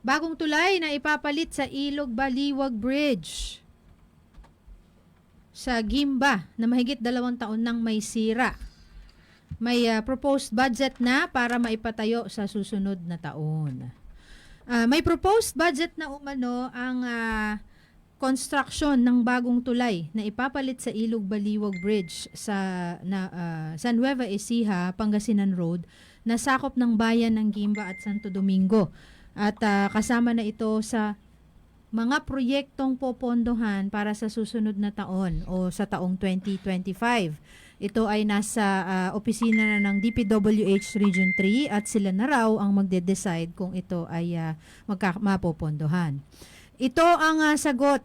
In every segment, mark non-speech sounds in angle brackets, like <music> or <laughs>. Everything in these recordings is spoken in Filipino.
Bagong tulay na ipapalit sa Ilog Baliwag Bridge sa Gimba na mahigit dalawang taon nang may sira. May ah, proposed budget na para maipatayo sa susunod na taon. Ah, may proposed budget na umano ang ah, construction ng bagong tulay na ipapalit sa Ilog Baliwag Bridge sa na, ah, San Nueva Ecija, Pangasinan Road na sakop ng bayan ng Gimba at Santo Domingo. At ah, kasama na ito sa mga proyektong popondohan para sa susunod na taon o sa taong 2025. Ito ay nasa ah, opisina na ng DPWH Region 3 at sila na raw ang magde-decide kung ito ay ah, magka-. Ito ang ah, sagot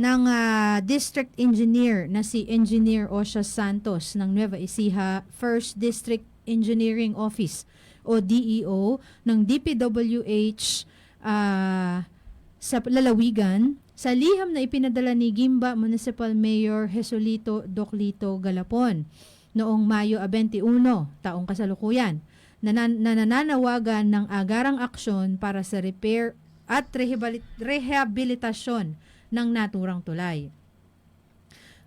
ng ah, District Engineer na si Engineer Osha Santos ng Nueva Ecija First District Engineering Office o DEO ng DPWH ah, sa lalawigan sa liham na ipinadala ni Gimba Municipal Mayor Jesolito Doclito Galapon noong Mayo 21, taong kasalukuyan, na, nan- na nananawagan ng agarang aksyon para sa repair at rehabil- rehabilitasyon ng naturang tulay.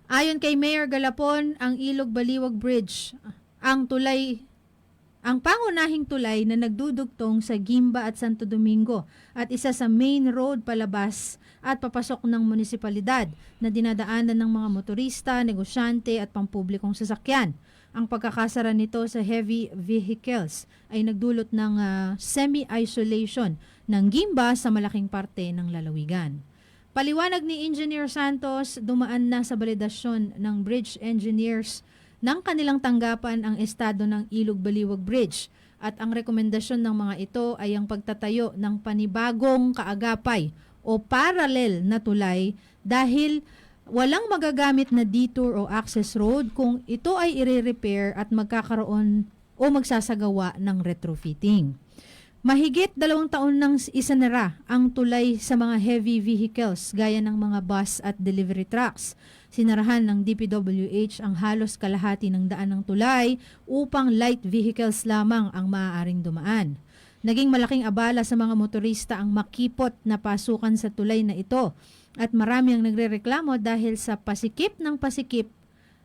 Ayon kay Mayor Galapon, ang Ilog Baliwag Bridge, ang tulay ang pangunahing tulay na nagdudugtong sa Gimba at Santo Domingo at isa sa main road palabas at papasok ng munisipalidad na dinadaanan ng mga motorista, negosyante at pampublikong sasakyan. Ang pagkakasara nito sa heavy vehicles ay nagdulot ng ah, semi-isolation ng Gimba sa malaking parte ng lalawigan. Paliwanag ni Engineer Santos, dumaan na sa validasyon ng bridge engineers ng kanilang tanggapan ang estado ng Ilog Baliwag Bridge at ang rekomendasyon ng mga ito ay ang pagtatayo ng panibagong kaagapay o parallel na tulay dahil walang magagamit na detour o access road kung ito ay i-repair at magkakaroon o magsasagawa ng retrofitting. Mahigit dalawang taon nang isanara ang tulay sa mga heavy vehicles gaya ng mga bus at delivery trucks. Sinarahan ng DPWH ang halos kalahati ng daan ng tulay upang light vehicles lamang ang maaaring dumaan. Naging malaking abala sa mga motorista ang makipot na pasukan sa tulay na ito at marami ang nagrereklamo dahil sa pasikip ng pasikip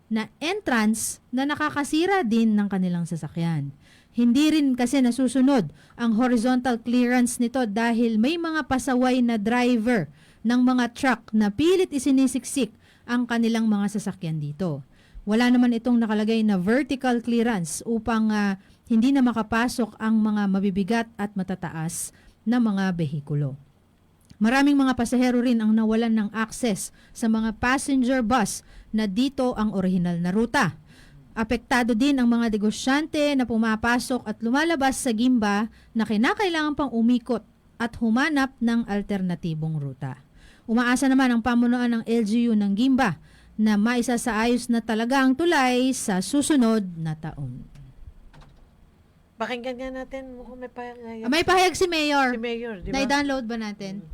na entrance na nakakasira din ng kanilang sasakyan. Hindi rin kasi nasusunod ang horizontal clearance nito dahil may mga pasaway na driver ng mga truck na pilit isinisiksik ang kanilang mga sasakyan dito. Wala naman itong nakalagay na vertical clearance upang ah, hindi na makapasok ang mga mabibigat at matataas na mga behikulo. Maraming mga pasahero rin ang nawalan ng access sa mga passenger bus na dito ang orihinal na ruta. Apektado din ang mga negosyante na pumapasok at lumalabas sa Gimba na kinakailangan pang umikot at humanap ng alternatibong ruta. Umaasa naman ang pamunuan ng LGU ng Gimba na maisasaayos na talaga ang tulay sa susunod na taon. Pakinggan nga natin mukhang may pahayag. Ah, may pahayag si Mayor. Si Mayor, di ba? Na-download ba natin?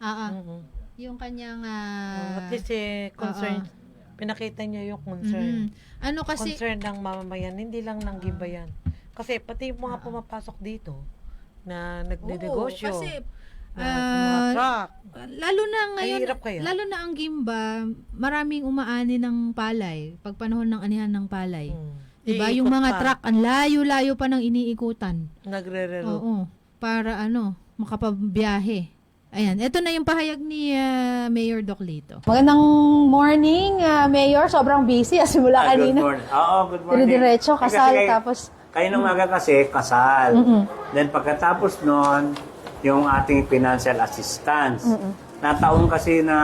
Ah, ah. Mhm. Yung kanyang... Oh, ah, At least eh, concern. Pinakita niya yung concern. mhm. Ano kasi... concern ng mamamayan, hindi lang ng gibayan. Kasi pati yung mga pumapasok dito na nagde-negosyo. Oo, kasi mga ah, truck. lalo na ngayon, lalo na ang Gimba, maraming umaani ng palay, pag panahon ng anihan ng palay. Hmm. Diba? Iikot Yung mga pa. truck, ang layo-layo pa ng iniikutan. Nagre-reroute. Oo. Para ano, makapabiyahe. Ayan, ito na yung pahayag ni ah, Mayor Doc Lito. Magandang morning, ah, Mayor. Sobrang busy. Ah, simula Ah, good kanina. morning. Oo, good morning. Dire-diretso, Eh, kasal, kasi kayo- tapos... Kayo nung maga kasi, kasal. Then pagkatapos nun, yung ating financial assistance. Nataon kasi na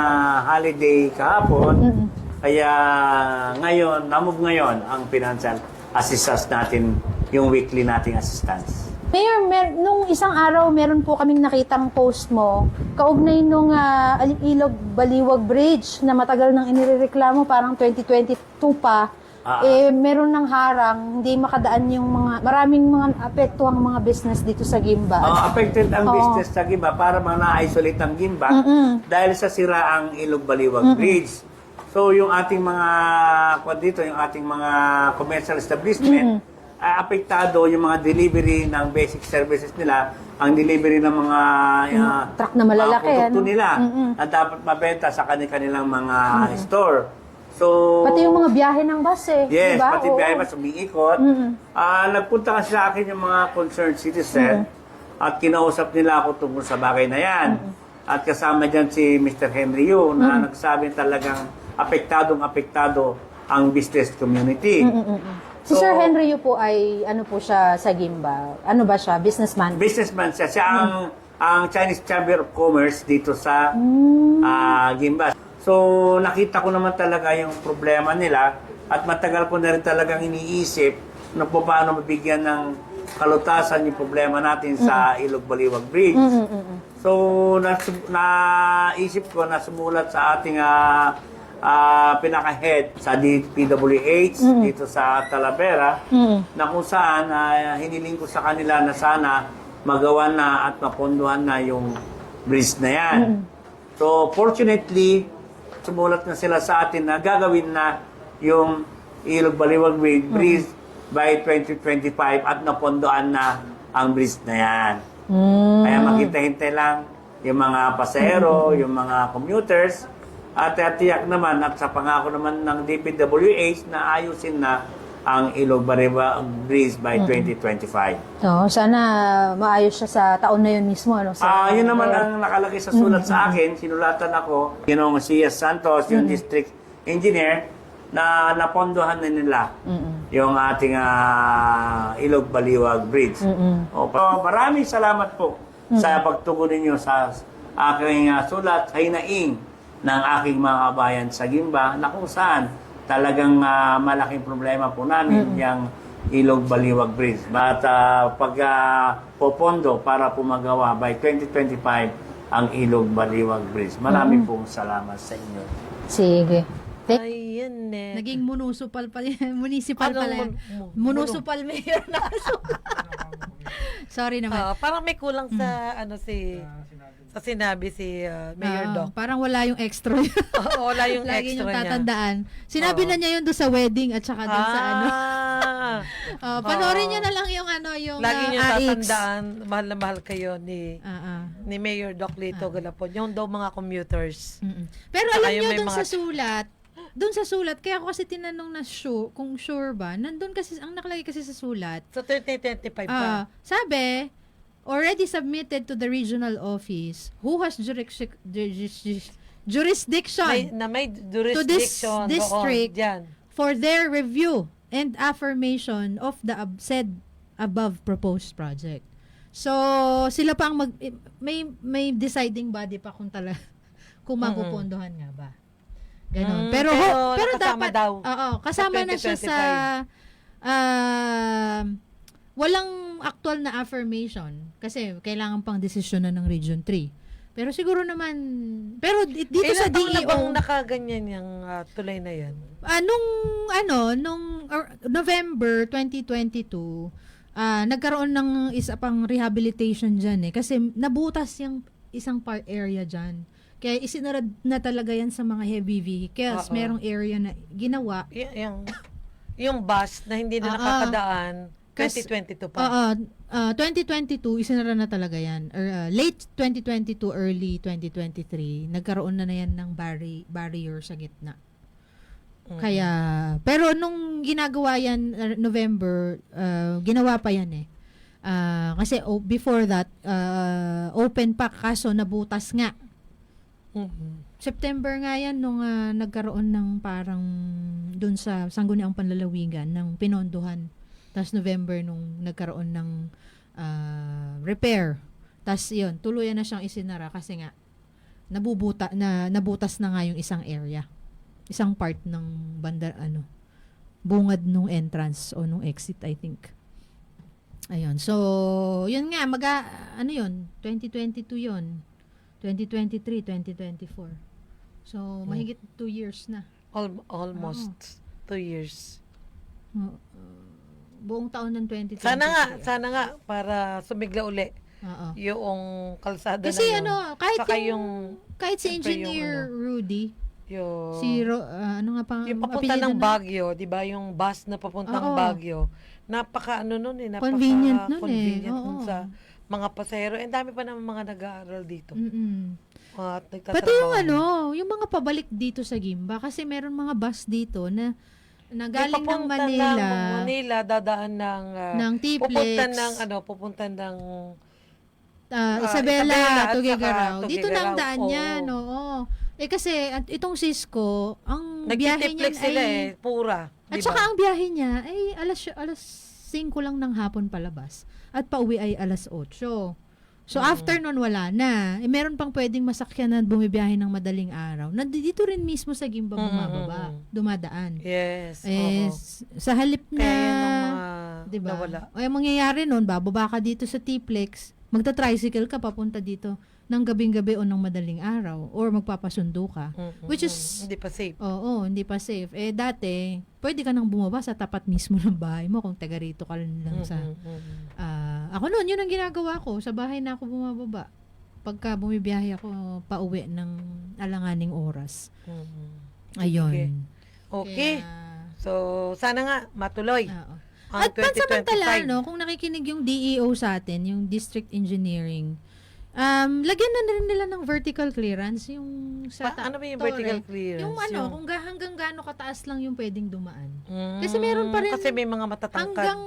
holiday kahapon, kaya ngayon, namove ngayon ang financial assistance natin, yung weekly nating assistance. Mayor, mer- nung isang araw, meron po kaming nakitang post mo, kaugnay nung ah, Ilog Baliwag Bridge na matagal nang inireklamo, parang 2022 pa. Ah. eh, meron ng harang, hindi makadaan yung mga, maraming mga apektuhang mga business dito sa Gimba. Oh, affected ang Oo. business sa Gimba para mga na-isolate ang Gimba Mm-mm. dahil sa siraang Ilog Baliwag Bridge. So yung ating mga kwan dito, yung ating mga commercial establishment, ah, apektado yung mga delivery ng basic services nila ang delivery ng mga ah, truck na malalaki, mga produkto ano? nila Mm-mm. na dapat mabenta sa kanilang mga store. So, Pati yung mga biyahe ng bus eh. Yes, diba? pati Oo. biyahe mas umiikot. Mm-mm. Ah, nagpunta kasi sa akin yung mga concerned citizen at kinausap nila ako tungkol sa bagay na yan. At kasama dyan si Mr. Henry Yu na nagsabi talagang apektadong apektado ang business community. Si So, Sir Henry Yu po ay ano po siya sa Gimba? Ano ba siya? Businessman? Businessman siya. Siya ang, ang Chinese Chamber of Commerce dito sa Hmm. ah, Gimba. So, nakita ko naman talaga yung problema nila at matagal ko na rin talagang iniisip na po paano mabigyan ng kalutasan yung problema natin sa Ilog Baliwag Bridge. So, nas, naisip ko na sumulat sa ating ah, ah, pinaka-head sa DPWH dito sa Talavera na kung saan ah, hiniling ko sa kanila na sana magawa na at mapondohan na yung bridge na yan. So, fortunately, sumulat na sila sa atin na gagawin na yung Ilog Baliwag Bridge, bridge by 2025 at napondohan na ang bridge na yan. Mm. Kaya maghintay-hintay lang yung mga pasero, yung mga commuters, at tiyak naman at sa pangako naman ng DPWH na ayusin na ang Ilog Bariba Bridge by 2025. No, sana maayos siya sa taon na yun mismo. Ano, sa, Ah, yun naman ang nakalagay sa sulat sa akin. Sinulatan ako, yung si Santos, yung district engineer, na napondohan na nila yung ating ah, Ilog Baliwag Bridge. O, pa- maraming salamat po sa pagtugon ninyo sa aking ah, sulat sa hinaing ng aking mga kabayan sa Gimba na kung saan talagang ah, malaking problema po namin yung Ilog Baliwag Bridge. At ah, pag ah, popondo para pumagawa by 2025 ang Ilog Baliwag Bridge. Maraming pong salamat sa inyo. Sige. Ayun eh. Naging municipal pala <laughs> yan. Municipal Anong pala yan. mun- mu- Municipal mayor na. <laughs> Sorry naman. Ah, parang may kulang sa ano si sa sinabi si ah, Mayor Oo, Doc. Parang wala yung extra. <laughs> Oo, wala yung Lagi extra niyong niya. tatandaan. Sinabi Oo. na niya yun doon sa wedding at saka doon sa ano. Ah. Uh, <laughs> panoorin Oo. niyo na lang yung ano, yung Lagi uh, niyo AX. tatandaan, mahal na mahal kayo ni Ah, ah. ni Mayor Doc Lito Galapon. Yung daw mga commuters. Mm-mm. Pero Saka alam yung niyo may doon mga- sa sulat, doon sa sulat, kaya ako kasi tinanong na sure, kung sure ba, nandun kasi, ang nakalagay kasi sa sulat, So 2025 pa. ah, sabi, already submitted to the regional office who has jurisdic- juris- jurisdiction may, na may jurisdiction this district- dyan. for their review and affirmation of the ab- said above proposed project. So, sila pa ang mag eh, may may deciding body pa kung tala <laughs> kung mapupondohan nga ba. Ganon. Mm, pero pero pero dapat daw Oo, kasama na siya sa 2025. Walang actual na affirmation kasi kailangan pang desisyon na ng Region 3. Pero siguro naman pero di- dito Ilan sa taon na bang DEO nakaganyan yung ah, tulay na yan? Ah, nung ano, nung or- November 2022, ah nagkaroon ng isa pang rehabilitation diyan eh kasi nabutas yung isang park area diyan. Kaya isinara na talaga yan sa mga heavy vehicles. Oo. Merong area na ginawa. Y- yung, yung bus na hindi na ah. nakakadaan, 2022 pa. Oo, ah, 2022 isinara na talaga yan. Or ah, late 2022, early 2023, nagkaroon na na yan ng barri- barrier sa gitna. Mm. Kaya, pero nung ginagawa yan, uh, November, uh, ginawa pa yan eh. Ah, kasi oh, before that, uh, open pa, kaso nabutas nga. Mhm. September nga yan nung ah, nagkaroon ng parang dun sa Sangguniang Panlalawigan ng pinondohan. Tapos November nung nagkaroon ng ah, repair. Tapos yun, tuluyan na siyang isinara kasi nga nabubuta na nabutas na nga yung isang area. Isang part ng banda ano bungad nung entrance o nung exit I think. Ayun. So, yun nga mag ano yun? 2022 yun. 2023, 2024. So, mahigit two years na. Al- almost two years. Uh, buong taon ng 2023. Sana nga, sana nga, para sumigla uli Oo. yung kalsada Kasi na yun. ano, kahit Saka yung, yung, kahit si siyempre yung Engineer Rudy, yung, si Ro, ah, ano nga pa, yung papunta ng na? Baguio, di ba? Yung bus na papuntang Oo. Baguio. Napaka ano nun eh, napaka Convenient nun eh, convenient nun oo. sa mga pasero. Eh, dami pa naman mga nag-aaral dito. Mm-mm. At nagtatrabaho. Pati yung ano, yung mga pabalik dito sa Gimba kasi meron mga bus dito na na Di galing ng Manila, ng Manila, dadaan ng... ah, ng Tiplex, pupunta ng, ano, pupunta ng... ah, Isabela, Isabela Tugigaraw. Dito na ang daan Oo. niyan, oo. Eh kasi at itong Cisco, ang biyahe sila ay eh, pura. At di saka ang biyahe niya ay alas alas 5 lang ng hapon palabas at pauwi ay alas 8. So Mm. after nun wala na. Eh, meron pang pwedeng masakyan na bumibiyahe ng madaling araw. Nandito rin mismo sa Gimba Mm, bumababa, mm, dumadaan. Yes. Eh, oo. sa halip na, mga 'di ba? nawala. O yung mangyayari nun, bababa ka dito sa T-Plex, magta-tricycle ka papunta dito ng gabing-gabi o ng madaling araw or magpapasundo ka. Mm, mm, Which mm. is- Hindi pa safe. Oo, hindi pa safe. Eh dati, pwede ka nang bumaba sa tapat mismo ng bahay mo kung taga rito ka lang sa Mm, mm, mm. Ah, ako noon, yun ang ginagawa ko. Sa bahay na ako bumababa. Pagka bumibiyahe ako pauwi ng alanganing oras. Mm, mm. Ayun. Okay. Okay. Kaya, So, sana nga matuloy. oo. At pansamantala, 2025. no, kung nakikinig yung DEO sa atin, yung District Engineering, um, lagyan na rin nila ng vertical clearance yung sa Pa- ano ba yung vertical clearance? Yung ano, kung ga- hanggang gaano kataas lang yung pwedeng dumaan. Mm, kasi meron pa rin- Kasi may mga matatangkad. Hanggang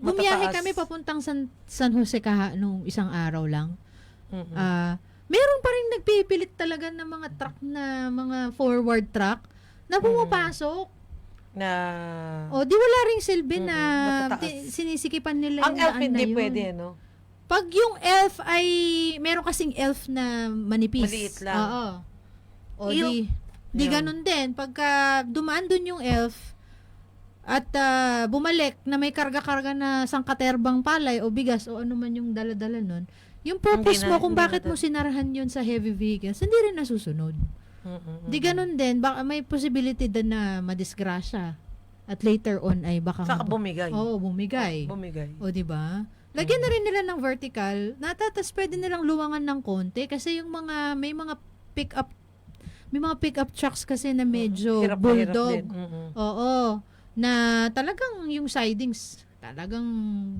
bumiyahe kami papuntang San, San Jose kaha nung isang araw lang. Mm, mm. Ah, meron pa rin nagpipilit talaga ng mga truck na mga forward truck na pumapasok. na O di wala ring silbi Mm, na matataas. sinisikipan nila ang yung elf daan hindi na yun. pwede, no? Pag yung elf ay meron kasing elf na manipis. Maliit lang. Oo. O Yung- di di ganun din pagka dumaan dun yung elf at ah, bumalik na may karga-karga na sangkaterbang palay o bigas o ano man yung dala-dala nun, yung purpose na- mo kung bakit na- mo sinarahan yun sa heavy vehicles, hindi rin nasusunod. Mm, mm, mm. Di ganun din, baka may possibility din na madisgrasya. At later on ay baka Saka bumigay. Oo, bumigay. Bumigay. O, di ba? Lagyan na rin nila ng vertical. Natatas pwede nilang luwangan ng konti kasi yung mga may mga pick up may mga pick up trucks kasi na medyo Hirap na hirap bulldog. din. Mm, mm. Oo. Na talagang yung sidings talagang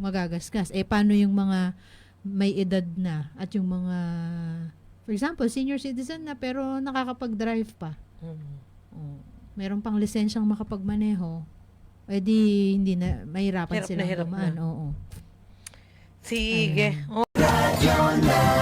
magagasgas. Eh paano yung mga may edad na at yung mga for example, senior citizen na pero nakakapag-drive pa. Mm. Oh, meron pang lisensyang makapagmaneho. Eh di hindi na mahirapan Hirap na silang hirap dumaan. na. Oo. Sige. Oh.